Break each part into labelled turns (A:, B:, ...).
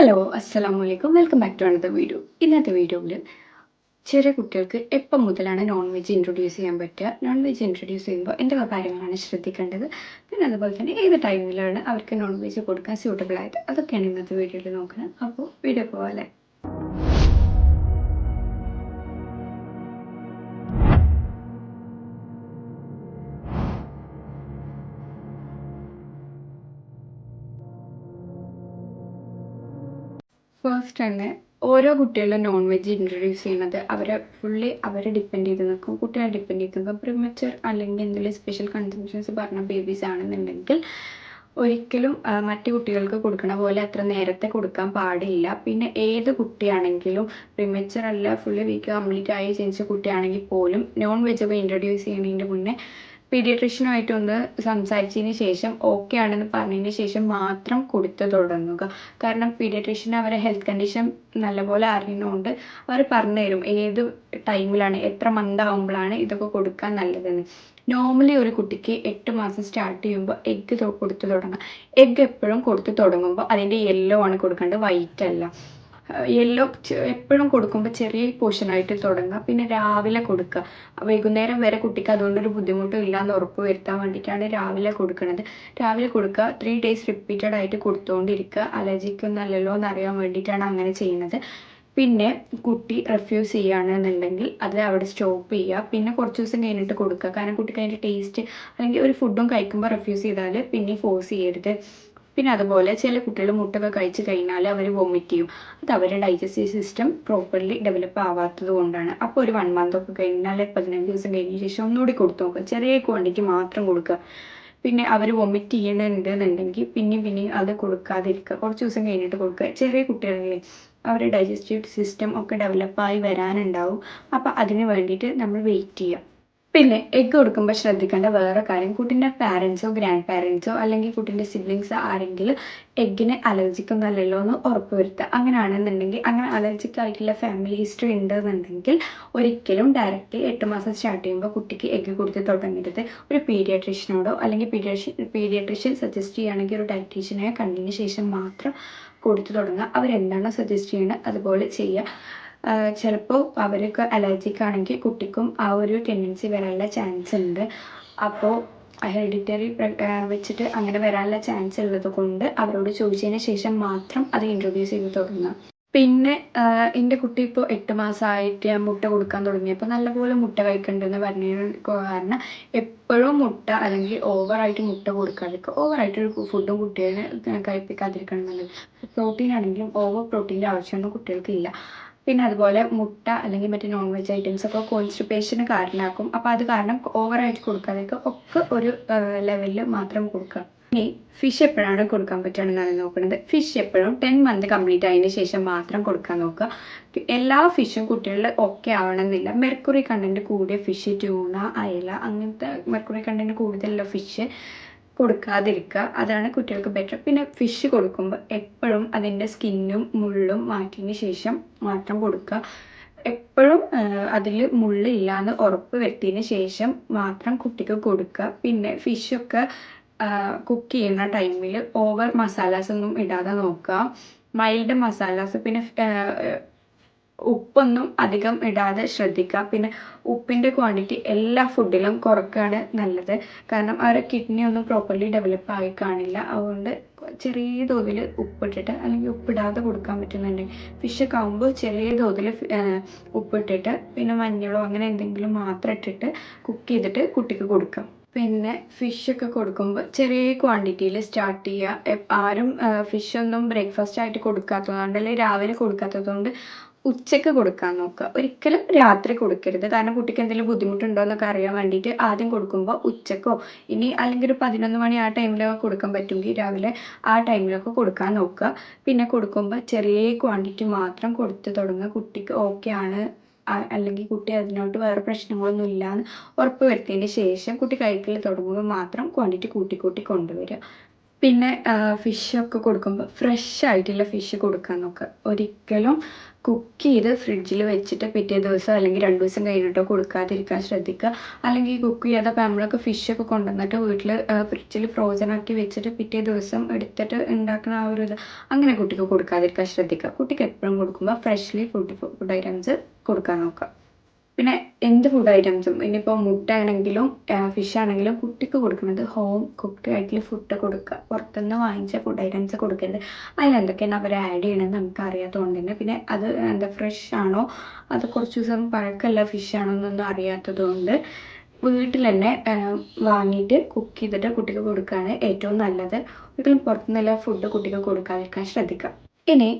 A: Hello അസ്സാം അലൈക്കും welcome back to another video ഇന്നത്തെ വീഡിയോയിൽ ചെറിയ കുട്ടികൾക്ക് എപ്പം മുതലാണ് നോൺ വെജ് ഇൻട്രൊഡ്യൂസ് ചെയ്യാൻ പറ്റുക? നോൺ വെജ് ഇൻട്രൊഡ്യൂസ് ചെയ്യുമ്പോൾ എന്തൊക്കെ കാര്യങ്ങളാണ് ശ്രദ്ധിക്കേണ്ടത്? പിന്നെ അതുപോലെ തന്നെ ഏത് ടൈമിലാണ് അവർക്ക് നോൺ വെജ് കൊടുക്കാൻ സ്യൂട്ടബിൾ ആയത്? അതൊക്കെയാണ് ഇന്നത്തെ വീഡിയോയിൽ നോക്കുന്നത്. അപ്പോൾ വീഡിയോ പോലെ ഫസ്റ്റ് തന്നെ ഓരോ കുട്ടികളും നോൺ വെജ് ഇൻട്രൊഡ്യൂസ് ചെയ്യുന്നത് അവരെ ഫുള്ളി അവരെ ഡിപ്പെൻഡ് ചെയ്ത് നിൽക്കും. കുട്ടികളെ ഡിപ്പെൻഡ് ചെയ്ത് നിൽക്കും. പ്രിമച്ചർ അല്ലെങ്കിൽ എന്തെങ്കിലും സ്പെഷ്യൽ കൺസംഷൻസ് പറഞ്ഞ ബേബീസ് ആണെന്നുണ്ടെങ്കിൽ ഒരിക്കലും മറ്റു കുട്ടികൾക്ക് കൊടുക്കണ പോലെ അത്ര നേരത്തെ കൊടുക്കാൻ പാടില്ല. പിന്നെ ഏത് കുട്ടിയാണെങ്കിലും പ്രിമച്ചർ അല്ല ഫുള്ളി വീക്ക് കംപ്ലീറ്റ് ആയി ജനിച്ച കുട്ടിയാണെങ്കിൽ പോലും നോൺ വെജ് ഒക്കെ ഇൻട്രൊഡ്യൂസ് ചെയ്യുന്നതിന്റെ മുന്നേ പീഡിയട്രീഷ്യനുമായിട്ട് ഒന്ന് സംസാരിച്ചതിന് ശേഷം ഓക്കെ ആണെന്ന് പറഞ്ഞതിന് ശേഷം മാത്രം കൊടുത്ത് തുടങ്ങുക. കാരണം പീഡിയട്രീഷ്യൻ അവരെ ഹെൽത്ത് കണ്ടീഷൻ നല്ലപോലെ അറിയുന്നതുകൊണ്ട് അവർ പറഞ്ഞു തരും ഏത് ടൈമിലാണ് എത്ര മന്ത് ആകുമ്പോഴാണ് ഇതൊക്കെ കൊടുക്കാൻ നല്ലതെന്ന്. നോർമലി ഒരു കുട്ടിക്ക് എട്ട് മാസം സ്റ്റാർട്ട് ചെയ്യുമ്പോൾ എഗ്ഗ് കൊടുത്തു തുടങ്ങാം. എഗ്ഗ് എപ്പോഴും കൊടുത്തു തുടങ്ങുമ്പോൾ അതിന്റെ യെല്ലോ ആണ് കൊടുക്കേണ്ടത് വൈറ്റ് അല്ല. യെല്ലോ എപ്പോഴും കൊടുക്കുമ്പോൾ ചെറിയ പോർഷനായിട്ട് തുടങ്ങുക പിന്നെ രാവിലെ കൊടുക്കുക വൈകുന്നേരം വരെ കുട്ടിക്ക് അതുകൊണ്ടൊരു ബുദ്ധിമുട്ടും ഇല്ലാന്ന് ഉറപ്പ് വരുത്താൻ വേണ്ടിയിട്ടാണ് രാവിലെ കൊടുക്കുന്നത് രാവിലെ കൊടുക്കുക ത്രീ ഡേയ്സ് റിപ്പീറ്റഡ് ആയിട്ട് കൊടുത്തുകൊണ്ടിരിക്കുക അലർജിക്കൊന്നും അല്ലല്ലോ എന്ന് അറിയാൻ വേണ്ടിയിട്ടാണ് അങ്ങനെ ചെയ്യുന്നത്. പിന്നെ കുട്ടി റെഫ്യൂസ് ചെയ്യുകയാണെന്നുണ്ടെങ്കിൽ അത് അവിടെ സ്റ്റോപ്പ് ചെയ്യുക പിന്നെ കുറച്ച് ദിവസം കഴിഞ്ഞിട്ട് കൊടുക്കുക കാരണം കുട്ടിക്ക് അതിന്റെ ടേസ്റ്റ് അല്ലെങ്കിൽ ഒരു ഫുഡും കഴിക്കുമ്പോൾ റെഫ്യൂസ് ചെയ്താൽ പിന്നെ ഫോഴ്സ് ചെയ്യരുത്. പിന്നെ അതുപോലെ ചില കുട്ടികൾ മുട്ടൊക്കെ കഴിച്ച് കഴിഞ്ഞാൽ അവർ വൊമിറ്റ് ചെയ്യും. അത് അവരുടെ ഡൈജസ്റ്റീവ് സിസ്റ്റം പ്രോപ്പർലി ഡെവലപ്പ് ആവാത്തത് കൊണ്ടാണ്. അപ്പോൾ ഒരു വൺ മന്ത് ഒക്കെ കഴിഞ്ഞാൽ പതിനഞ്ച് ദിവസം കഴിഞ്ഞ ശേഷം ഒന്നുകൂടി കൊടുത്തു നോക്കുക. ചെറിയ ക്വാണ്ടിറ്റി മാത്രം കൊടുക്കുക. പിന്നെ അവർ വൊമിറ്റ് ചെയ്യണമെന്നുണ്ടെങ്കിൽ പിന്നെയും പിന്നെയും അത് കൊടുക്കാതിരിക്കുക. കുറച്ച് ദിവസം കഴിഞ്ഞിട്ട് കൊടുക്കുക. ചെറിയ കുട്ടികളിലെ അവരുടെ ഡൈജസ്റ്റീവ് സിസ്റ്റം ഒക്കെ ഡെവലപ്പായി വരാനുണ്ടാവും. അപ്പോൾ അതിന് വേണ്ടിയിട്ട് നമ്മൾ വെയിറ്റ് ചെയ്യുക. പിന്നെ എഗ്ഗ് കൊടുക്കുമ്പോൾ ശ്രദ്ധിക്കേണ്ട വേറെ കാര്യം കുട്ടീന്റെ പാരൻസോ ഗ്രാൻഡ് പാരൻസോ അല്ലെങ്കിൽ കുട്ടീന്റെ സിബ്ലിങ്സ് ആരെങ്കിലും എഗ്ഗിന് അലർജിക്കൊന്നും അല്ലല്ലോ എന്ന് ഉറപ്പ് വരുത്തുക. അങ്ങനെയാണെന്നുണ്ടെങ്കിൽ അങ്ങനെ അലർജിക് ആയിട്ടുള്ള ഫാമിലി ഹിസ്റ്ററി ഉണ്ടെന്നുണ്ടെങ്കിൽ ഒരിക്കലും ഡയറക്റ്റ് എട്ട് മാസം സ്റ്റാർട്ട് ചെയ്യുമ്പോൾ കുട്ടിക്ക് എഗ്ഗ് കൊടുത്ത് തുടങ്ങരുത്. ഒരു പീഡിയാട്രീഷ്യനോടോ അല്ലെങ്കിൽ പീഡിയാട്രീഷ്യൻ പീഡിയാട്രീഷ്യൻ സജസ്റ്റ് ചെയ്യുകയാണെങ്കിൽ ഒരു ഡയറ്റീഷ്യനെ കണ്ടതിന് ശേഷം മാത്രം കൊടുത്തു തുടങ്ങുക. അവരെന്താണോ സജസ്റ്റ് ചെയ്യുന്നത് അതുപോലെ ചെയ്യുക. ചിലപ്പോൾ അവർക്ക് അലർജിക്ക് ആണെങ്കിൽ കുട്ടിക്കും ആ ഒരു ടെൻഡൻസി വരാനുള്ള ചാൻസ് ഉണ്ട്. അപ്പോൾ ഹെറിഡിറ്ററി വെച്ചിട്ട് അങ്ങനെ വരാനുള്ള ചാൻസ് ഉള്ളത് കൊണ്ട് അവരോട് ചോദിച്ചതിന് ശേഷം മാത്രം അത് ഇൻട്രൊഡ്യൂസ് ചെയ്ത് തുടങ്ങുക പിന്നെ എന്റെ കുട്ടി ഇപ്പോൾ എട്ട് മാസമായിട്ട് ഞാൻ മുട്ട കൊടുക്കാൻ തുടങ്ങിയപ്പോൾ നല്ലപോലെ മുട്ട കഴിക്കണ്ടെന്ന് പറഞ്ഞു കാരണം എപ്പോഴും മുട്ട അല്ലെങ്കിൽ ഓവറായിട്ട് മുട്ട കൊടുക്കാതിരിക്കുക. ഓവറായിട്ട് ഒരു ഫുഡും കുട്ടികളെ കഴിപ്പിക്കാതിരിക്കണം എന്നുള്ളത് പ്രോട്ടീൻ ആണെങ്കിലും ഓവർ പ്രോട്ടീന്റെ ആവശ്യമൊന്നും കുട്ടികൾക്കില്ല പിന്നെ അതുപോലെ മുട്ട അല്ലെങ്കിൽ മറ്റേ നോൺ വെജ് ഐറ്റംസ് ഒക്കെ കോൺസ്റ്റിപ്പേഷന് കാരണമാക്കും അപ്പോൾ അത് കാരണം ഓവറായിട്ട് കൊടുക്കാതെയൊക്കെ ഒക്കെ ഒരു ലെവലിൽ മാത്രം കൊടുക്കുക. ഇനി ഫിഷ് എപ്പോഴാണ് കൊടുക്കാൻ പറ്റുകയാണെന്നാണ് നോക്കുന്നത് ഫിഷ് എപ്പോഴും ടെൻ മന്ത് കംപ്ലീറ്റ് ആയതിന് ശേഷം മാത്രം കൊടുക്കാൻ നോക്കുക. എല്ലാ ഫിഷും കുട്ടികളിൽ ഓക്കെ ആവണമെന്നില്ല. മെർക്കുറി കണ്ടന്റ് കൂടിയ ഫിഷ് ട്യൂണ അയല അങ്ങനത്തെ മെർക്കുറി കണ്ടന്റ് കൂടുതലുള്ള ഫിഷ് കൊടുക്കാതിരിക്കുക. അതാണ് കുട്ടികൾക്ക് ബെറ്റർ പിന്നെ ഫിഷ് കൊടുക്കുമ്പോൾ എപ്പോഴും അതിന്റെ സ്കിന്നും മുള്ളും മാറ്റിയതിന് ശേഷം മാത്രം കൊടുക്കുക. എപ്പോഴും അതിൽ മുള്ളില്ലാന്ന് ഉറപ്പ് വരുത്തിയതിന് ശേഷം മാത്രം കുട്ടിക്ക് കൊടുക്കുക. പിന്നെ ഫിഷൊക്കെ കുക്ക് ചെയ്യുന്ന ടൈമിൽ ഓവർ മസാലാസ് ഒന്നും ഇടാതെ നോക്കുക. മൈൽഡ് മസാലാസ് പിന്നെ ഉപ്പൊന്നും അധികം ഇടാതെ ശ്രദ്ധിക്കുക. പിന്നെ ഉപ്പിന്റെ ക്വാണ്ടിറ്റി എല്ലാ ഫുഡിലും കുറക്കുകയാണ് നല്ലത്. കാരണം അവരുടെ കിഡ്നി ഒന്നും പ്രോപ്പർലി ഡെവലപ്പ് ആയി കാണില്ല. അതുകൊണ്ട് ചെറിയ തോതിൽ ഉപ്പിട്ടിട്ട് അല്ലെങ്കിൽ ഉപ്പിടാതെ കൊടുക്കാൻ പറ്റുന്നുണ്ടെങ്കിൽ ഫിഷൊക്കെ ആകുമ്പോൾ ചെറിയ തോതിൽ ഉപ്പിട്ടിട്ട് പിന്നെ മഞ്ഞളോ അങ്ങനെ എന്തെങ്കിലും മാത്രം ഇട്ടിട്ട് കുക്ക് ചെയ്തിട്ട് കുട്ടിക്ക് കൊടുക്കാം. പിന്നെ ഫിഷൊക്കെ കൊടുക്കുമ്പോൾ ചെറിയ ക്വാണ്ടിറ്റിയിൽ സ്റ്റാർട്ട് ചെയ്യുക. ആരും ഫിഷൊന്നും ബ്രേക്ക്ഫാസ്റ്റ് ആയിട്ട് കൊടുക്കാത്തതുകൊണ്ട് അല്ലെങ്കിൽ രാവിലെ കൊടുക്കാത്തതുകൊണ്ട് ഉച്ചയ്ക്ക് കൊടുക്കാൻ നോക്കുക. ഒരിക്കലും രാത്രി കൊടുക്കരുത്. കാരണം കുട്ടിക്ക് എന്തെങ്കിലും ബുദ്ധിമുട്ടുണ്ടോ എന്നൊക്കെ അറിയാൻ വേണ്ടിയിട്ട് ആദ്യം കൊടുക്കുമ്പോൾ ഉച്ചക്കോ ഇനി അല്ലെങ്കിൽ ഒരു പതിനൊന്ന് മണി ആ ടൈമിലൊക്കെ കൊടുക്കാൻ പറ്റുമെങ്കിൽ രാവിലെ ആ ടൈമിലൊക്കെ കൊടുക്കാൻ നോക്കുക. പിന്നെ കൊടുക്കുമ്പോൾ ചെറിയ ക്വാണ്ടിറ്റി മാത്രം കൊടുത്ത് തുടങ്ങുക. കുട്ടിക്ക് ഓക്കെ ആണ്. അല്ലെങ്കിൽ കുട്ടി അതിനോട്ട് വേറെ പ്രശ്നങ്ങളൊന്നും ഇല്ലാന്ന് ഉറപ്പ് വരുത്തിയതിന് ശേഷം കുട്ടി കഴിക്കൽ തുടങ്ങുമ്പോൾ മാത്രം ക്വാണ്ടിറ്റി കൂട്ടി കൂട്ടി കൊണ്ടുവരിക. പിന്നെ ഫിഷൊക്കെ കൊടുക്കുമ്പോൾ ഫ്രഷ് ആയിട്ടുള്ള ഫിഷ് കൊടുക്കാൻ നോക്കുക ഒരിക്കലും കുക്ക് ചെയ്ത് ഫ്രിഡ്ജിൽ വെച്ചിട്ട് പിറ്റേ ദിവസം അല്ലെങ്കിൽ രണ്ട് ദിവസം കഴിഞ്ഞിട്ടോ കൊടുക്കാതിരിക്കാൻ ശ്രദ്ധിക്കുക അല്ലെങ്കിൽ കുക്ക് ചെയ്യാതെ നമ്മളൊക്കെ ഫിഷൊക്കെ കൊണ്ടുവന്നിട്ട് വീട്ടിൽ ഫ്രിഡ്ജിൽ ഫ്രോസൺ ആക്കി വെച്ചിട്ട് പിറ്റേ ദിവസം എടുത്തിട്ട് ഉണ്ടാക്കുന്ന ആ ഒരു ഇത്. അങ്ങനെ കുട്ടിക്ക് കൊടുക്കാതിരിക്കാൻ ശ്രദ്ധിക്കുക കുട്ടിക്ക് എപ്പോഴും കൊടുക്കുമ്പോൾ ഫ്രഷ്ലി ഫുഡ് ഫുഡ് ഐറ്റംസ് കൊടുക്കാൻ നോക്കുക പിന്നെ എന്ത് ഫുഡ് ഐറ്റംസും ഇനിയിപ്പോൾ മുട്ട ആണെങ്കിലും ഫിഷ് ആണെങ്കിലും കുട്ടിക്ക് കൊടുക്കുന്നത് ഹോം കുക്ക്ഡ് ആയിട്ടുള്ള ഫുഡ് കൊടുക്കുക. പുറത്തുനിന്ന് വാങ്ങിച്ച ഫുഡ് ഐറ്റംസ് കൊടുക്കരുത്. അതിലെന്തൊക്കെയാണ് അവർ ആഡ് ചെയ്യണമെന്ന് നമുക്ക് അറിയാത്തതുകൊണ്ട് തന്നെ. പിന്നെ അത് എന്താ ഫ്രഷ് ആണോ? അത് കുറച്ച് ദിവസം പഴക്കമുള്ള ഫിഷ് ആണോ എന്നൊന്നും അറിയാത്തത് കൊണ്ട് വീട്ടിൽ തന്നെ വാങ്ങിയിട്ട് കുക്ക് ചെയ്തിട്ട് കുട്ടിക്ക് കൊടുക്കുകയാണ് ഏറ്റവും നല്ലത്. ഒരിക്കലും പുറത്തുനിന്നുള്ള ഫുഡ് കുട്ടിക്ക് കൊടുക്കാതിരിക്കാൻ ശ്രദ്ധിക്കുക. ഇനി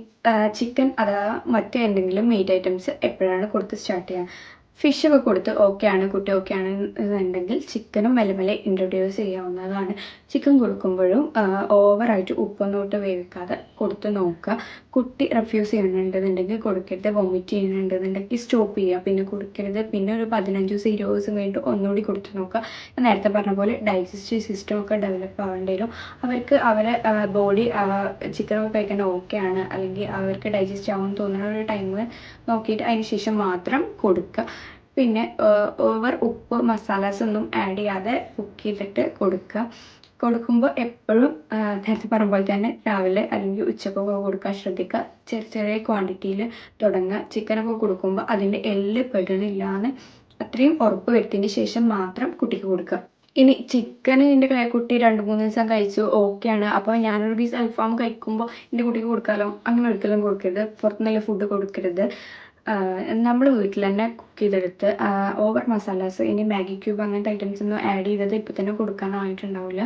A: ചിക്കൻ അഥവാ മറ്റു എന്തെങ്കിലും മീറ്റ് ഐറ്റംസ് എപ്പോഴാണ് കൊടുത്ത് സ്റ്റാർട്ട് ചെയ്യുക? ഫിഷൊക്കെ കൊടുത്ത് ഓക്കെ ആണ് കുട്ടി ഓക്കെ ആണ് എന്നുണ്ടെങ്കിൽ ചിക്കനും മെല്ലെ മെല്ലെ ഇൻട്രൊഡ്യൂസ് ചെയ്യാവുന്നതാണ്. ചിക്കൻ കൊടുക്കുമ്പോഴും ഓവറായിട്ട് ഉപ്പൊന്നും ഇട്ട് വേവിക്കാതെ കൊടുത്ത് നോക്കുക. കുട്ടി റെഫ്യൂസ് ചെയ്യുന്നുണ്ടെന്നുണ്ടെങ്കിൽ കൊടുക്കരുത് വോമിറ്റ് ചെയ്യുന്നുണ്ടെന്നുണ്ടെങ്കിൽ സ്റ്റോപ്പ് ചെയ്യുക. പിന്നെ കൊടുക്കരുത് പിന്നെ ഒരു പതിനഞ്ച് ദിവസം ഇരുപത് ദിവസം കഴിഞ്ഞിട്ട് ഒന്നുകൂടി കൊടുത്ത് നോക്കുക. നേരത്തെ പറഞ്ഞ പോലെ ഡൈജസ്റ്റീവ് സിസ്റ്റം ഒക്കെ ഡെവലപ്പ് ആവേണ്ടി വരും അവർക്ക് അവരെ ബോഡി ചിക്കനൊക്കെ കഴിക്കാൻ ഓക്കെ ആണ്. അല്ലെങ്കിൽ അവർക്ക് ഡൈജസ്റ്റ് ആവുമെന്ന് തോന്നുന്ന ഒരു ടൈമിൽ നോക്കിയിട്ട് അതിന് ശേഷം മാത്രം കൊടുക്കുക. പിന്നെ ഓവർ ഉപ്പ് മസാലാസ് ഒന്നും ആഡ് ചെയ്യാതെ കുക്ക് ചെയ്തിട്ട് കൊടുക്കുക. കൊടുക്കുമ്പോൾ എപ്പോഴും നേരത്തെ പറഞ്ഞ പോലെ തന്നെ രാവിലെ അല്ലെങ്കിൽ ഉച്ചക്കൊക്കെ കൊടുക്കാൻ ശ്രദ്ധിക്കുക. ചെറിയ ചെറിയ ക്വാണ്ടിറ്റിയിൽ തുടങ്ങുക. ചിക്കനൊക്കെ കൊടുക്കുമ്പോൾ അതിന്റെ എല്ല് പെടണില്ലാന്ന് അത്രയും ഉറപ്പ് വരുത്തിയതിന് ശേഷം മാത്രം കുട്ടിക്ക് കൊടുക്കുക. ഇനി ചിക്കൻ എന്റെ കുട്ടി രണ്ട് മൂന്ന് ദിവസം കഴിച്ചു ഓക്കെയാണ് അപ്പോൾ ഞാനൊരു പീസ് അൽഫാം കഴിക്കുമ്പോൾ എന്റെ കുട്ടിക്ക് കൊടുക്കാമല്ലോ അങ്ങനെ ഒരിക്കലും കൊടുക്കരുത്. പുറത്തുനിന്നുള്ള ഫുഡ് കൊടുക്കരുത്. നമ്മൾ വീട്ടിൽ തന്നെ കുക്ക് ചെയ്തെടുത്ത് ഓവർ മസാലാസ് ഇനി മാഗി ക്യൂബ് അങ്ങനത്തെ ഐറ്റംസ് ഒന്നും ആഡ് ചെയ്തത് ഇപ്പം തന്നെ കൊടുക്കാനായിട്ടുണ്ടാവില്ല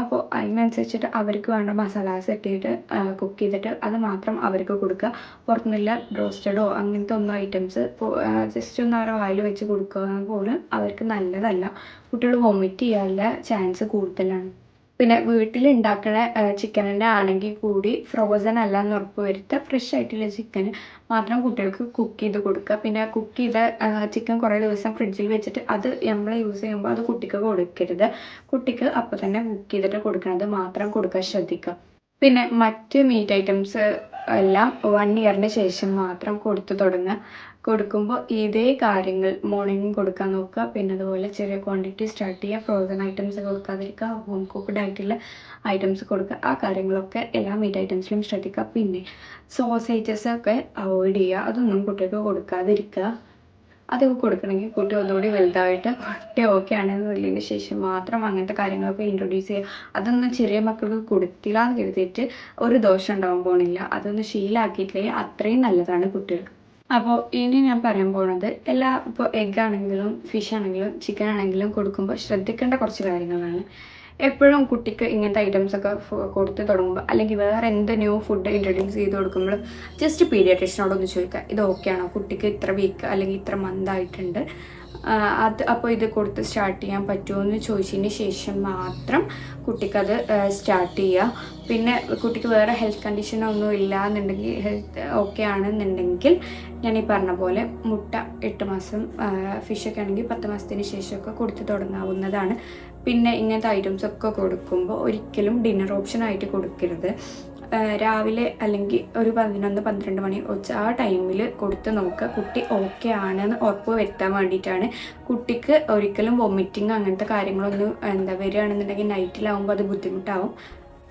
A: അപ്പോൾ അതിനനുസരിച്ചിട്ട് അവർക്ക് വേണ്ട മസാലാസ് ഇട്ടിട്ട് കുക്ക് ചെയ്തിട്ട് അത് മാത്രം അവർക്ക് കൊടുക്കുക. പുറത്തുനിന്നുള്ള ബ്രോസ്റ്റഡോ അങ്ങനത്തെ ഒന്നും ഐറ്റംസ് ജസ്റ്റ് ഒന്ന് അവരെ വായിൽ വെച്ച് കൊടുക്കുക പോലും അവർക്ക് നല്ലതല്ല. കുട്ടികൾ വൊമിറ്റ് ചെയ്യാനുള്ള ചാൻസ് കൂടുതലാണ്. പിന്നെ വീട്ടിൽ ഉണ്ടാക്കുന്ന ചിക്കനിന്റെ ആണെങ്കിൽ കൂടി ഫ്രോസൺ അല്ല എന്ന് ഉറപ്പ് വരുത്തുക ഫ്രഷ് ആയിട്ടുള്ള ചിക്കൻ മാത്രം കുട്ടികൾക്ക് കുക്ക് ചെയ്ത് കൊടുക്കുക പിന്നെ കുക്ക് ചെയ്ത ചിക്കൻ കുറേ ദിവസം ഫ്രിഡ്ജിൽ വെച്ചിട്ട് അത് നമ്മൾ യൂസ് ചെയ്യുമ്പോൾ അത് കുട്ടിക്ക് കൊടുക്കരുത്. കുട്ടിക്ക് അപ്പോൾ തന്നെ കുക്ക് ചെയ്തിട്ട് കൊടുക്കുന്നത് മാത്രം കൊടുക്കാൻ ശ്രദ്ധിക്കുക പിന്നെ മറ്റ് മീറ്റ് ഐറ്റംസ് എല്ലാം വൺ ഇയറിന് ശേഷം മാത്രം കൊടുത്തു തുടങ്ങുക കൊടുക്കുമ്പോൾ ഇതേ കാര്യങ്ങൾ മോർണിംഗ് കൊടുക്കാൻ നോക്കുക. പിന്നെ അതുപോലെ ചെറിയ ക്വാണ്ടിറ്റി സ്റ്റാർട്ട് ചെയ്യുക ഫ്രോസൺ ഐറ്റംസ് കൊടുക്കാതിരിക്കുക ഹോം കുക്ക്ഡ് ആയിട്ടുള്ള ഐറ്റംസ് കൊടുക്കുക. ആ കാര്യങ്ങളൊക്കെ എല്ലാ മീറ്റ് ഐറ്റംസിലും ശ്രദ്ധിക്കുക. പിന്നെ സോസേജസ് ഒക്കെ അവോയ്ഡ് ചെയ്യുക. അതൊന്നും കുട്ടികൾക്ക് കൊടുക്കാതിരിക്കുക. അതൊക്കെ കൊടുക്കണമെങ്കിൽ കുട്ടി ഒന്നുകൂടി വലുതായിട്ട് കുട്ടി ഓക്കെ ആണെന്നുള്ളതിന് ശേഷം മാത്രം അങ്ങനത്തെ കാര്യങ്ങളൊക്കെ ഇൻട്രൊഡ്യൂസ് ചെയ്യുക. അതൊന്നും ചെറിയ മക്കൾക്ക് കൊടുത്തില്ല എന്ന് കരുതിയിട്ട് ഒരു ദോഷം ഉണ്ടാവാൻ പോണില്ല. അതൊന്ന് ശീലാക്കിയിട്ടില്ലെങ്കിൽ അത്രയും നല്ലതാണ് കുട്ടികൾക്ക്. അപ്പോൾ ഇനി ഞാൻ പറയാൻ പോകുന്നത് എല്ലാ ഇപ്പോൾ എഗ്ഗ് ആണെങ്കിലും ഫിഷ് ആണെങ്കിലും ചിക്കൻ ആണെങ്കിലും കൊടുക്കുമ്പോൾ ശ്രദ്ധിക്കേണ്ട കുറച്ച് കാര്യങ്ങളാണ്. എപ്പോഴും കുട്ടിക്ക് ഇങ്ങനത്തെ ഐറ്റംസ് ഒക്കെ കൊടുത്ത് തുടങ്ങുമ്പോൾ അല്ലെങ്കിൽ വേറെ എന്ത് ന്യൂ ഫുഡ് ഇൻട്രൊഡ്യൂസ് ചെയ്ത് കൊടുക്കുമ്പോൾ ജസ്റ്റ് പീഡിയാട്രീഷ്യനോടൊന്ന് ചോദിക്കുക ഇത് ഓക്കെ ആണോ? കുട്ടിക്ക് ഇത്ര വീക്ക് അല്ലെങ്കിൽ ഇത്ര മന്ത് ആയിട്ടുണ്ട്. അത് അപ്പോൾ ഇത് കൊടുത്ത് സ്റ്റാർട്ട് ചെയ്യാൻ പറ്റുമോ എന്ന് ചോദിച്ചതിന് ശേഷം മാത്രം കുട്ടിക്കത് സ്റ്റാർട്ട് ചെയ്യുക. പിന്നെ കുട്ടിക്ക് വേറെ ഹെൽത്ത് കണ്ടീഷൻ ഒന്നും ഇല്ല എന്നുണ്ടെങ്കിൽ ഹെൽത്ത് ഓക്കെ ആണെന്നുണ്ടെങ്കിൽ ഞാൻ ഈ പറഞ്ഞ പോലെ മുട്ട എട്ട് മാസം ഫിഷൊക്കെ ആണെങ്കിൽ പത്ത് മാസത്തിന് ശേഷമൊക്കെ കൊടുത്ത് തുടങ്ങാവുന്നതാണ്. പിന്നെ ഇങ്ങനത്തെ ഐറ്റംസ് ഒക്കെ കൊടുക്കുമ്പോൾ ഒരിക്കലും ഡിന്നർ ഓപ്ഷൻ ആയിട്ട് കൊടുക്കരുത്. രാവിലെ അല്ലെങ്കിൽ ഒരു പതിനൊന്ന് പന്ത്രണ്ട് മണി ഉച്ച ആ ടൈമിൽ കൊടുത്ത് നോക്കുക കുട്ടി ഓക്കെ ആണെന്ന് ഉറപ്പ് വരുത്താൻ വേണ്ടിയിട്ടാണ്. കുട്ടിക്ക് ഒരിക്കലും വൊമിറ്റിങ് അങ്ങനത്തെ കാര്യങ്ങളൊന്നും എന്താ വരികയാണെന്നുണ്ടെങ്കിൽ നൈറ്റിലാവുമ്പോൾ അത് ബുദ്ധിമുട്ടാവും.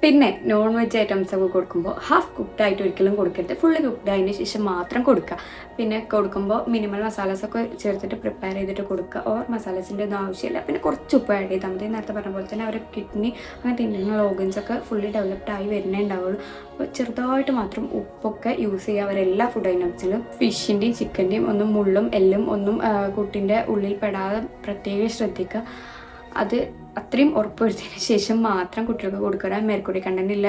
A: പിന്നെ നോൺ വെജ് ഐറ്റംസ് ഒക്കെ കൊടുക്കുമ്പോൾ ഹാഫ് കുക്ക്ഡ് ആയിട്ട് ഒരിക്കലും കൊടുക്കരുത്. ഫുള്ള് കുക്ക്ഡ് ആയതിന് ശേഷം മാത്രം കൊടുക്കുക പിന്നെ കൊടുക്കുമ്പോൾ മിനിമൽ മസാലസ് ഒക്കെ ചേർത്തിട്ട് പ്രിപ്പയർ ചെയ്തിട്ട് കൊടുക്കുക ഓർ മസാലസിന്റെ ഒന്നും ആവശ്യമില്ല. പിന്നെ കുറച്ച് ഉപ്പ് ആഡ് ചെയ്താൽ മതി. നേരത്തെ പറഞ്ഞ പോലെ തന്നെ അവരുടെ കിഡ്നി അങ്ങനത്തെ ഇന്റർണൽ ഓർഗൻസ് ഒക്കെ ഫുള്ളി ഡെവലപ്ഡ് ആയി വരുന്നേ ഉണ്ടാവുള്ളൂ. അപ്പോൾ ചെറുതായിട്ട് മാത്രം ഉപ്പൊക്കെ യൂസ് ചെയ്യുക. അവരെല്ലാ ഫുഡ് ഐറ്റംസിലും ഫിഷിന്റെയും ചിക്കന്റെയും ഒന്നും മുള്ളും എല്ലും ഒന്നും കുട്ടിന്റെ ഉള്ളിൽ പെടാതെ പ്രത്യേകം ശ്രദ്ധിക്കുക അത് അത്രയും ഉറപ്പുവരുത്തിയതിന് ശേഷം മാത്രം കുട്ടികൾക്ക് കൊടുക്കുക മേൽക്കൂടി കണ്ടന്റില്ല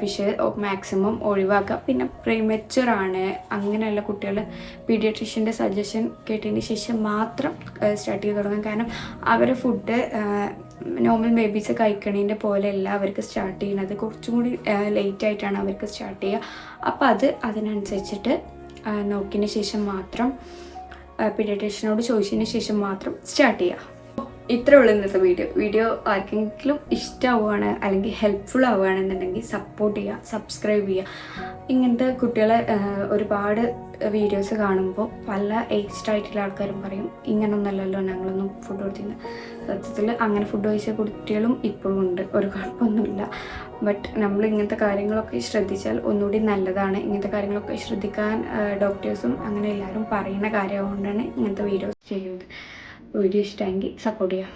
A: ഫിഷ് മാക്സിമം ഒഴിവാക്കുക. പിന്നെ പ്രീമെച്ചുറാണ് അങ്ങനെയുള്ള കുട്ടികൾ പീഡിയട്രീഷ്യന്റെ സജഷൻ കേട്ടതിന് ശേഷം മാത്രം സ്റ്റാർട്ട് ചെയ്ത് തുടങ്ങാം. കാരണം അവർ ഫുഡ് നോർമൽ ബേബീസ് കഴിക്കണതിന്റെ പോലെയല്ല അവർക്ക് സ്റ്റാർട്ട് ചെയ്യുന്നത് കുറച്ചും കൂടി ലേറ്റ് ആയിട്ടാണ് അവർക്ക് സ്റ്റാർട്ട് ചെയ്യുക. അപ്പോൾ അത് അതിനനുസരിച്ചിട്ട് നോക്കിയതിന് ശേഷം മാത്രം പീഡിയട്രീഷ്യനോട് ചോദിച്ചതിന് ശേഷം മാത്രം സ്റ്റാർട്ട് ചെയ്യുക. ഇത്രേ ഉള്ളൂ ഇന്നത്തെ വീഡിയോ. വീഡിയോ ആർക്കെങ്കിലും ഇഷ്ടമാവുകയാണ് അല്ലെങ്കിൽ ഹെൽപ്ഫുൾ ആവുകയാണെന്നുണ്ടെങ്കിൽ സപ്പോർട്ട് ചെയ്യുക സബ്സ്ക്രൈബ് ചെയ്യുക. ഇങ്ങനത്തെ കുട്ടികളെ ഒരുപാട് വീഡിയോസ് കാണുമ്പോൾ പല ഏജ്ഡ് ആയിട്ടുള്ള ആൾക്കാരും പറയും ഇങ്ങനൊന്നല്ലല്ലോ ഞങ്ങളൊന്നും ഫുഡ് കൊടുത്തിരുന്നത് സത്യത്തിൽ അങ്ങനെ ഫുഡ് കഴിച്ച കുട്ടികളും ഇപ്പോഴും ഉണ്ട്. ഒരു കുഴപ്പമൊന്നുമില്ല. ബട്ട് നമ്മൾ ഇങ്ങനത്തെ കാര്യങ്ങളൊക്കെ ശ്രദ്ധിച്ചാൽ ഒന്നുകൂടി നല്ലതാണ്. ഇങ്ങനത്തെ കാര്യങ്ങളൊക്കെ ശ്രദ്ധിക്കാൻ ഡോക്ടേഴ്സും അങ്ങനെ എല്ലാവരും പറയുന്ന കാര്യമായതുകൊണ്ടാണ് ഇങ്ങനത്തെ വീഡിയോസ് ചെയ്യുന്നത്. വീഡിയോ ഇഷ്ടമെങ്കിൽ സപ്പോർട്ട് ചെയ്യാം